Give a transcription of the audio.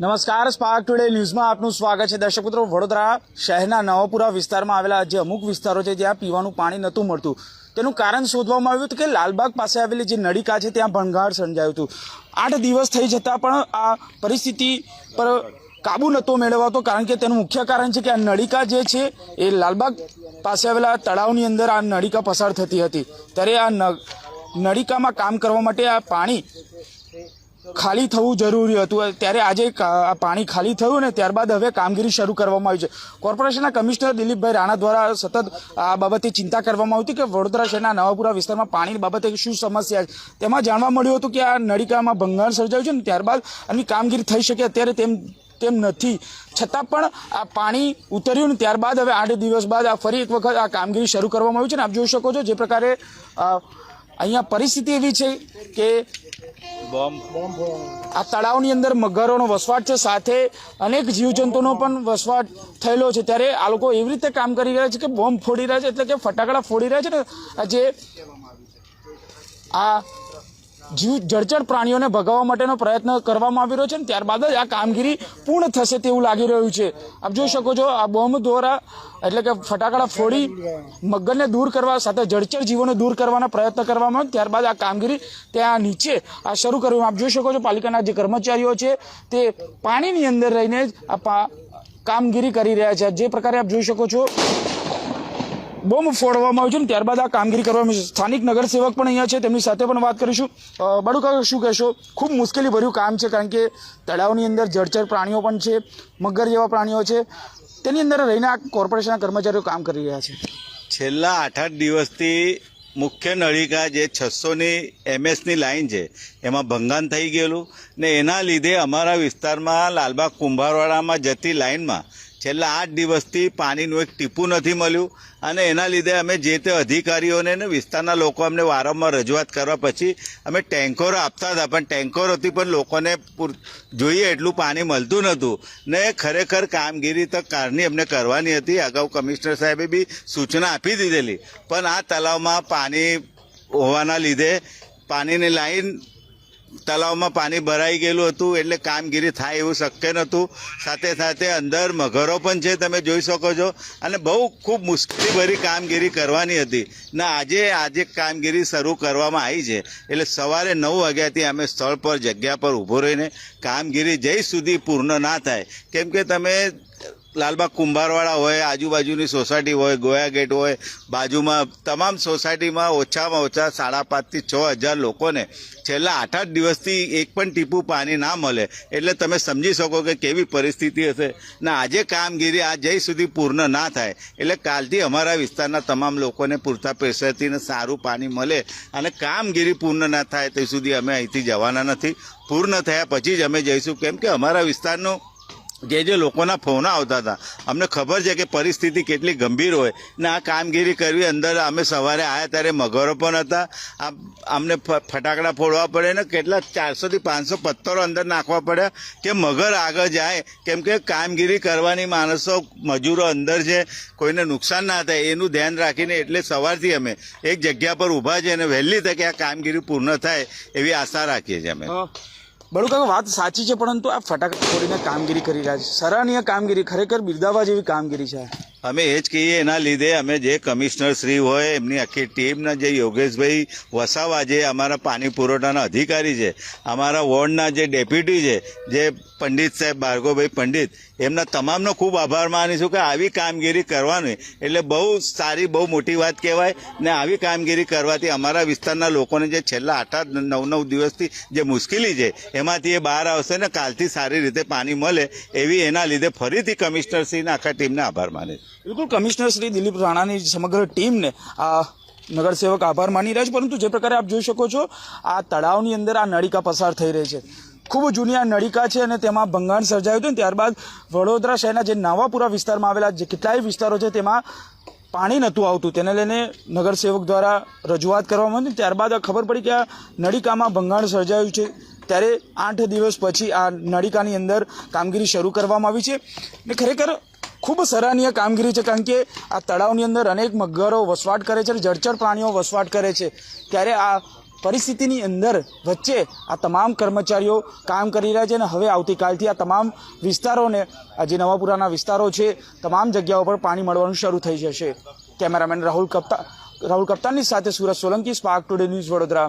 નમસ્કાર spark today ન્યૂઝમાં આપનું સ્વાગત છે. દર્શક મિત્રો, વડોદરા શહેરના નવાપુરા વિસ્તારમાં આવેલા જે અમુક વિસ્તારો છે જ્યાં પીવાનું પાણી નહોતું મળતું, તેનું કારણ શોધવામાં આવ્યું હતું કે લાલબાગ પાસે આવેલી જે નળિકા છે ત્યાં ભણગાર સર્જાયું હતું. આઠ દિવસ થઈ જતાં પણ આ પરિસ્થિતિ પર કાબુ નહોતો મેળવાતો, કારણ કે તેનું મુખ્ય કારણ છે કે આ નળિકા જે છે, એ લાલબાગ પાસે આવેલા તળાવની અંદર આ નળિકા પસાર થતી હતી. ત્યારે આ નળિકામાં કામ કરવા માટે આ પાણી ખાલી થવું જરૂરી હતું. ત્યારે આજે પાણી ખાલી થયું ને ત્યારબાદ હવે કામગીરી શરૂ કરવામાં આવી છે. કોર્પોરેશનના કમિશનર દિલીપભાઈ રાણા દ્વારા સતત આ બાબતે ચિંતા કરવામાં આવી હતી કે વડોદરા શહેરના નવાપુરા વિસ્તારમાં પાણીની બાબતે શું સમસ્યા છે? તેમાં જાણવા મળ્યું હતું કે આ નળિકામાં ભંગાણ સર્જાયું છે ને ત્યારબાદ આની કામગીરી થઈ શકે અત્યારે તેમ તેમ નથી. છતાં પણ આ પાણી ઉતર્યું ને ત્યારબાદ હવે આઠ દિવસ બાદ આ ફરી એક વખત આ કામગીરી શરૂ કરવામાં આવી છે ને આપ જોઈ શકો છો જે પ્રકારે અહીંયા પરિસ્થિતિ એવી છે કે આ તળાવની અંદર મગરોનો વસવાટ છે, સાથે અનેક જીવજંતુનો પણ વસવાટ થયેલો છે. ત્યારે આ લોકો એવી રીતે કામ કરી રહ્યા છે કે બોમ્બ ફોડી રહ્યા છે, એટલે કે ફટાકડા ફોડી રહ્યા છે ને જે આ જીવ જળચર પ્રાણીઓને ભગાવવા માટેનો પ્રયત્ન કરવામાં આવી રહ્યો છે ને ત્યારબાદ જ આ કામગીરી પૂર્ણ થશે તેવું લાગી રહ્યું છે. આપ જોઈ શકો છો, આ બોમ્બ દ્વારા એટલે કે ફટાકડા ફોડી મગરને દૂર કરવા સાથે જળચર જીવોને દૂર કરવાના પ્રયત્ન કરવામાં આવે ત્યારબાદ આ કામગીરી ત્યાં નીચે આ શરૂ કરવામાં આપ જોઈ શકો છો, પાલિકાના જે કર્મચારીઓ છે તે પાણીની અંદર રહીને જ આ કામગીરી કરી રહ્યા છે. જે પ્રકારે આપ જોઈ શકો છો બોમ્બ ફોડવામાં આવ્યું છે ને ત્યારબાદ આ કામગીરી કરવામાં આવી છે. સ્થાનિક નગરસેવક પણ અહીંયા છે. તેમની સાથે પણ વાત કરીશું. બડુકા શું કહેશો? ખૂબ મુશ્કેલી ભર્યું કામ છે કારણ કે તળાવની અંદર જળચર પ્રાણીઓ પણ છે, મગર જેવા પ્રાણીઓ છે. તેની અંદર રહીને આ કોર્પોરેશનના કર્મચારીઓ કામ કરી રહ્યા છે. છેલ્લા આઠ આઠ દિવસથી મુખ્ય નળિકા જે છસોની એમએસની લાઇન છે, એમાં ભંગાણ થઈ ગયેલું ને એના લીધે અમારા વિસ્તારમાં લાલબાગ કુંભારવાડામાં જતી લાઈનમાં છેલ્લા આઠ દિવસથી પાણીનું એક ટીપું નથી મળ્યું અને એના લીધે અમે જે તે અધિકારીઓને ને વિસ્તારના લોકો અમને વારંવાર રજૂઆત કરવા પછી અમે ટેન્કરો આપતા હતા. પણ ટેન્કરોથી પણ લોકોને પૂર- જોઈએ એટલું પાણી મળતું નહોતું. ને ખરેખર કામગીરી તો કારની અમને કરવાની હતી. અગાઉ કમિશનર સાહેબે બી સૂચના આપી દીધેલી. પણ આ તલાવમાં પાણી હોવાના લીધે પાણીની લાઈન તલાવમાં પાણી ભરાઈ ગયેલું હતું એટલે કામગીરી થાય એવું શક્ય નહોતું. સાથે સાથે અંદર મગરો પણ છે, તમે જોઈ શકો છો. અને બહુ ખૂબ મુશ્કેલીભરી કામગીરી કરવાની હતી. ને આજે આજે કામગીરી શરૂ કરવામાં આવી છે. એટલે સવારે નવ વાગ્યાથી અમે સ્થળ પર, જગ્યા પર ઊભો રહીને કામગીરી જઈ સુધી પૂર્ણ ના થાય. કેમ કે તમે લાલબાગ કુંભારવાળા હોય, આજુબાજુની સોસાયટી હોય, ગોયા ગેટ હોય, બાજુમાં તમામ સોસાયટીમાં ઓછામાં ઓછા સાડા પાંચથી છ હજાર લોકોને છેલ્લા આઠ આઠ દિવસથી એક પણ ટીપું પાણી ના મળે. એટલે તમે સમજી શકો કે કેવી પરિસ્થિતિ હશે. ને આજે કામગીરી આ જઈ સુધી પૂર્ણ ના થાય, એટલે કાલથી અમારા વિસ્તારના તમામ લોકોને પૂરતા પ્રેશરથી સારું પાણી મળે અને કામગીરી પૂર્ણ ના થાય તે સુધી અમે અહીંથી જવાના નથી. પૂર્ણ થયા પછી જ અમે જઈશું. કેમ કે અમારા વિસ્તારનું જે જે લોકોના ફોન આવતા હતા, અમને ખબર છે કે પરિસ્થિતિ કેટલી ગંભીર હોય. ને આ કામગીરી કરવી અંદર અમે સવારે આવ્યા ત્યારે મગરો પણ હતા. અમને ફટાકડા ફોડવા પડે ને કેટલા ચારસોથી પાંચસો પથ્થરો અંદર નાખવા પડ્યા કે મગર આગળ જાય. કેમ કે કામગીરી કરવાની માણસો, મજૂરો અંદર છે, કોઈને નુકસાન ના થાય, એનું ધ્યાન રાખીને એટલે સવારથી અમે એક જગ્યા પર ઊભા છે અને વહેલી તકે આ કામગીરી પૂર્ણ થાય એવી આશા રાખીએ છીએ અમે. બડુકા વાત સાચી છે, પરંતુ આ ફટાકડા ફોડીને કામગીરી કરી રહ્યા છે. સરાહનીય કામગીરી ખરેખર બિરદાવવા જેવી કામગીરી છે. અમે એ જ કહીએ, એના લીધે અમે જે કમિશનર શ્રી હોય, એમની આખી ટીમના જે યોગેશભાઈ વસાવા જે અમારા પાણી પુરવઠાના અધિકારી છે, અમારા વોર્ડના જે ડેપ્યુટી છે, જે પંડિત સાહેબ ભાર્ગવભાઈ પંડિત, એમના તમામનો ખૂબ આભાર માનીશું કે આવી કામગીરી કરવાની. એટલે બહુ સારી, બહુ મોટી વાત કહેવાય ને આવી કામગીરી કરવાથી અમારા વિસ્તારના લોકોને જે છેલ્લા આઠ આઠ, નવ નવ દિવસથી જે મુશ્કેલી છે, એમાંથી એ બહાર આવશે ને કાલથી સારી રીતે પાણી મળે એવી એના લીધે ફરીથી કમિશનરશ્રીના આખા ટીમને આભાર માને છે બિલકુલ, કમિશનર શ્રી દિલીપ રાણાની સમગ્ર ટીમને આ નગરસેવક આભાર માની રહ્યા છે, પરંતુ જે પ્રકારે આપ જોઈ શકો છો, આ તળાવની અંદર આ નળિકા પસાર થઈ રહી છે. ખૂબ જૂની આ નળિકા છે અને તેમાં ભંગાણ સર્જાયું હતું ત્યારબાદ વડોદરા શહેરના જે નવાપુરા વિસ્તારમાં આવેલા જે કેટલાય વિસ્તારો છે, તેમાં પાણી નહોતું આવતું. તેને લઈને નગરસેવક દ્વારા રજૂઆત કરવામાં આવી ત્યારબાદ ખબર પડી કે આ નળિકામાં ભંગાણ સર્જાયું છે. ત્યારે આઠ દિવસ પછી આ નળિકાની અંદર કામગીરી શરૂ કરવામાં આવી છે. ને ખરેખર ખૂબ સરાહનીય કામગીરી છે, કારણ કે આ તળાવની અંદર અનેક મગરો વસવાટ કરે છે જળચર પ્રાણીઓ વસવાટ કરે છે. ત્યારે આ પરિસ્થિતિની અંદર વચ્ચે આ તમામ કર્મચારીઓ કામ કરી રહ્યા છે અને હવે આવતીકાલથી આ તમામ વિસ્તારોને, આ જે નવાપુરાના વિસ્તારો છે, તમામ જગ્યાઓ પર પાણી મળવાનું શરૂ થઈ જશે. કેમેરામેન રાહુલ કપ્તા, રાહુલ કપ્તાનની સાથે Surat Solanki, spark today news Vadodara.